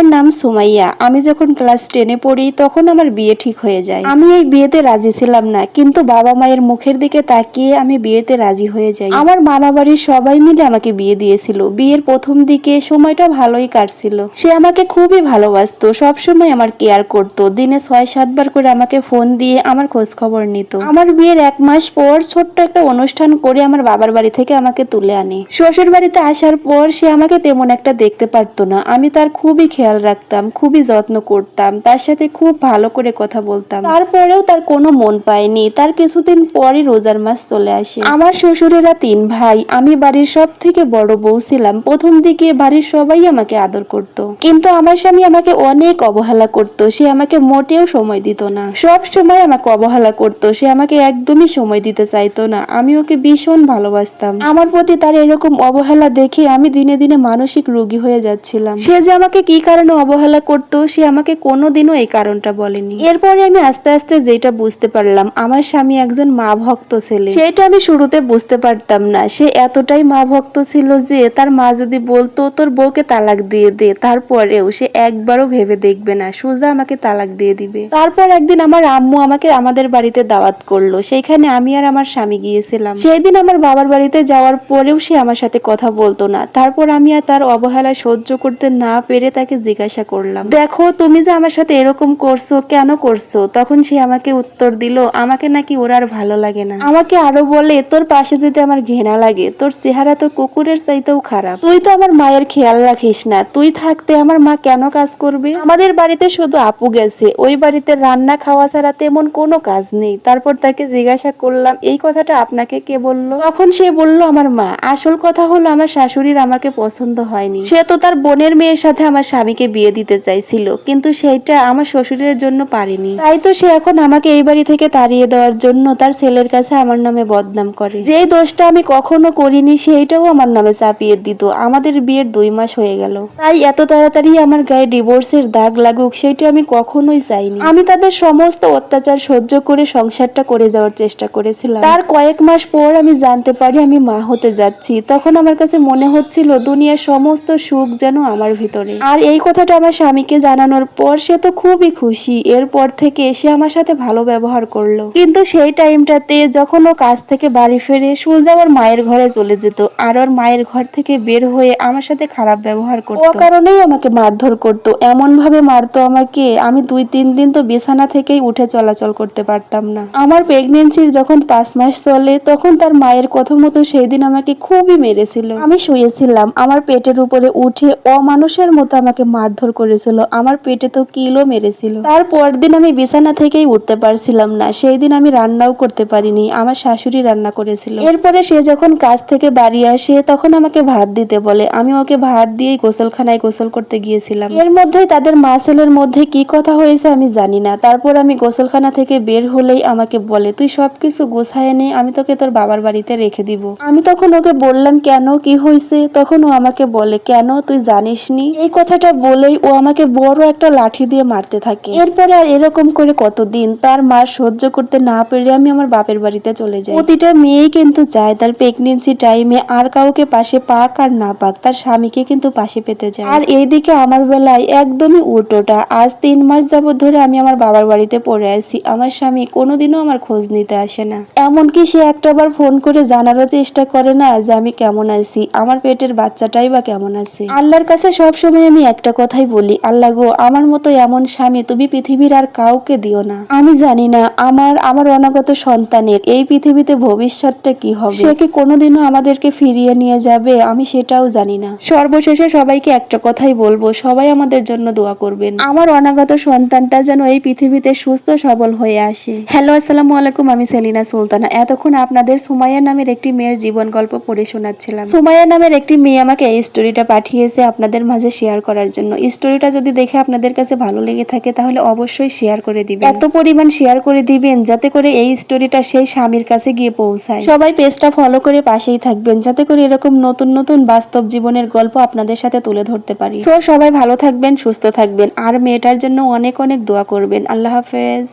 আমার নাম সুমাইয়া। আমি যখন ক্লাস টেনে পড়ি, তখন আমার বিয়ে ঠিক হয়ে যায়। আমি এই বিয়েতে রাজি ছিলাম না, কিন্তু বাবা মায়ের মুখের দিকে তাকিয়ে আমি বিয়েতে রাজি হয়ে যাই। আমার মামা বাড়ির সবাই মিলে আমাকে বিয়ে দিয়েছিল। বিয়ের প্রথম দিকে সময়টা ভালোই কাটছিল। সে আমাকে খুবই ভালোবাসতো, সবসময় আমার কেয়ার করতো। দিনে ছয়, সাতবার করে আমাকে ফোন দিয়ে আমার খোঁজ খবর নিত। আমার বিয়ের এক মাস পর ছোট্ট একটা অনুষ্ঠান করে আমার বাবার বাড়ি থেকে আমাকে তুলে আনে। শ্বশুর বাড়িতে আসার পর সে আমাকে তেমন একটা দেখতে পারতো না। আমি তার খুবই খেয়াল রাখতাম, খুবই যত্ন করতাম, তার সাথে খুব ভালো করে কথা বলতাম। তারপরেও তার কোনো মন পায়নি, তার কিছুদিন পরই রোজার মাস চলে আসে। আমার শ্বশুরেরা তিন ভাই, আমি বাড়ির সব থেকে বড় বউ ছিলাম, প্রথম দিকে বাড়ির সবাই আমাকে আদর করত। কিন্তু আমার স্বামী আমাকে অনেক অবহেলা করত, সে আমাকে মোটেও সময় দিত না। সব সময় আমাকে অবহেলা করত, সে আমাকে একদমই সময় দিতে চাইতো না, আমি ওকে ভীষণ ভালোবাসতাম। আমার প্রতি তার এরকম অবহেলা দেখে আমি দিনে দিনে মানসিক রোগী হয়ে যাচ্ছিলাম। সে যে আমাকে কি কারণে অবহেলা করতো, সে আমাকে কোনোদিনও এই কারণটা বলেনি। এরপরে আমি আস্তে আস্তে যেটা বুঝতে পারলাম, আমার স্বামী একজন মা ভক্ত ছেলে। সেটা আমি শুরুতে বুঝতে পারতাম না। সে এতটাই মা ভক্ত ছিল যে, তার মা যদি বলতো, তোর বউকে তালাক দিয়ে দে। তারপরেও সে একবারও ভেবে দেখবে না। সোজা আমাকে তালাক দিয়ে দিবে। তারপর একদিন আমার আম্মু আমাকে আমাদের বাড়িতে দাওয়াত করল। সেখানে আমি আর আমার স্বামী গিয়েছিলাম। সেই দিন আমার বাবার বাড়িতে যাওয়ার পরেও সে আমার সাথে কথা বলতো না। তারপর আমি আর তার অবহেলা সহ্য করতে না পেরে তাকে জিজ্ঞাসা করলাম। দেখো, তুমি যে আমার সাথে এরকম করছ, কেন করছ? তখন সে আমাকে উত্তর দিল, আমাকে নাকি ওর আর ভালো লাগে না। আমাকে আরও বলে, তোর পাশে যেতে আমার ঘৃণা লাগে, তোর চেহারা তো কুকুরের চাইতেও খারাপ। তুই তো আমার মায়ের খেয়াল রাখিস না। তুই থাকতে আমার মা কেন কাজ করবে? আমাদের বাড়িতে শুধু আপু গেছে। ওই বাড়িতে রান্না খাওয়া ছাড়া তেমন কোনো কাজ নেই। তারপর তাকে জিজ্ঞাসা করলাম, এই কথাটা আপনাকে কে বলল? তখন সে বলল, আমার মা। আসল কথা হলো, আমার শাশুড়ির আমাকে পছন্দ হয়নি। সে তো তার বোনের মেয়ের সাথে আমার স্বামীকে বিয়ে দিতে চাইছিল, কিন্তু সেইটা আমার শ্বশুরের জন্য পারেনি। তাই তো সে এখন আমাকে এই বাড়ি থেকে তাড়িয়ে দেওয়ার জন্য তার ছেলের কাছে আমার নামে বদনাম করে। যেই দোষটা আমি কখনো করিনি, সেইটাও আমার নামে চাপিয়ে দিত। আমাদের বিয়ের দুই মাস হয়ে গেল। তাই এত তাড়াতাড়ি আমার গায়ে ডিভোর্সের দাগ লাগুক সেটা আমি কখনোই চাইনি। আমি তাদের সমস্ত অত্যাচার সহ্য করে সংসারটা করে যাওয়ার চেষ্টা করেছিলাম। তার কয়েক মাস পর আমি জানতে পারি আমি মা হতে যাচ্ছি। তখন আমার কাছে মনে হচ্ছিল, দুনিয়ার সমস্ত সুখ যেন আমার ভিতরে। আর এই কথাটা আমার স্বামীকে জানানোর পর সে তো খুবই খুশি। এরপর থেকে সে আমার সাথে ভালো ব্যবহার করল। কিন্তু সেই টাইমটাতে যখন ও কাজ থেকে বাড়ি ফেরে সোজা ওর মায়ের ঘরে চলে যেত আর ওর মায়ের ঘর থেকে বের হয়ে আমার সাথে খারাপ ব্যবহার করতো। ও কারণেই আমাকে মারধর করতো। এমন ভাবে মারতো আমাকে। আমি দুই, তিন দিন তো বিছানা থেকেই উঠে চলাচল করতে পারতাম না। আমার প্রেগনেন্সির যখন পাঁচ মাস চলে, তখন তার মায়ের কথা মতো সেই দিন আমাকে খুবই মেরেছিল। আমি শুয়েছিলাম। আমার পেটের উপরে উঠে অমানুষের মতো আমাকে মারধর করেছিল। আমার পেটে তো কিলো মেরেছিল। তারপর দিন আমি বিছানা থেকেই উঠতে পারছিলাম না। সেই দিন আমি রান্নাও করতে পারিনি। আমার শাশুড়ি রান্না করেছিল। এরপরে সে যখন কাজ থেকে বাড়ি আসে, তখন আমাকে ভাত দিতে বলে। আমি ওকে ভাত দিয়েই গোসলখানায় গোসল করতে গিয়েছিলাম। এর মধ্যেই তাদের মা ছেলের মধ্যে কি কথা হয়েছে আমি জানি না। তারপর আমি গোসলখানা থেকে বের হলেই আমাকে বলে, তুই সবকিছু গোছায় নে, আমি তোকে তোর বাবার বাড়িতে রেখে দিব। আমি তখন ওকে বললাম, কেন? কি হয়েছে? তখন ও আমাকে বলে, কেন? তুই জানিসনি? এই কথাটা বলেই ও আমাকে বড় একটা লাঠি দিয়ে মারতে থাকে। এরপরে আর এরকম করে কতদিন তার মা সহ্য করতে না পেরে আমি আমার বাপের বাড়িতে চলে যাই। প্রতিটা মেয়েই কিন্তু চায় তার প্রেগনেন্সি টাইমে আর কাউকে পাশে পাক আর না পাক, তার স্বামীকে কিন্তু পাশে পেতে যায় আর এইদিকে আমার বেলায় একদমই উল্টোটা, আজ তিন মাস যাবত ধরে আমি আমার বাবার বাড়িতে পড়ে আছি, আমার স্বামী কোনোদিনও আমার খোঁজ নিতে আসে না। এমনকি সে একটাবার ফোন করে জানারও চেষ্টা করে না যে আমি কেমন আছি, আমার পেটের বাচ্চাটাই বা কেমন আছে। আল্লাহর কাছে সবসময় আমি একটা কথাই বলি, আল্লাহ গো, আমার মতো এমন স্বামী তুমি পৃথিবীর আর কাউকে দিও না। আমি জানি না আমার আমার অনাগত সন্তানের এই পৃথিবীতে ভবিষ্যৎটা কি হবে। সে কি কোনোদিনও আমাদেরকে ফিরিয়ে নিয়ে যাবে? আমি সেটাও জানি না। সর্বশেষে সবাইকে একটা কথাই বলব, সবাই আমাদের জন্য দোয়া করবেন। আমার অনাগত সন্তানটা যেন এই পৃথিবীতে সুস্থ, সবল হয়ে আসে। হ্যালো, আসসালামু আলাইকুম, আমি সেলিনা সুলতানা। এতক্ষণ আপনাদের সুমাইয়া নামের একটি মেয়ের জীবন গল্প পড়ে শোনাচ্ছিলাম। সুমাইয়া নামের একটি মেয়ে আমাকে এই স্টোরিটা পাঠিয়েছে, আপনাদের মাঝে শেয়ার করার জন্য। স্টোরিটা যদি দেখে আপনাদের কাছে ভালো লেগে থাকে তাহলে অবশ্যই শেয়ার করে দিবেন। এত পরিমাণ শেয়ার করে দিবেন যাতে করে এই স্টোরিটা সেই স্বামীর কাছে গিয়ে পৌঁছায়। সবাই পেজটা ফলো করে পাশেই থাকবেন যাতে করে এরকম নতুন নতুন বাস্তব জীবনের গল্প আপনাদের সাথে তুলে ধরতে পারি। সো সবাই ভালো থাকবেন সুস্থ থাকবেন। আর মেয়েটার জন্য অনেক অনেক দোয়া করবেন। আল্লাহ হাফেজ।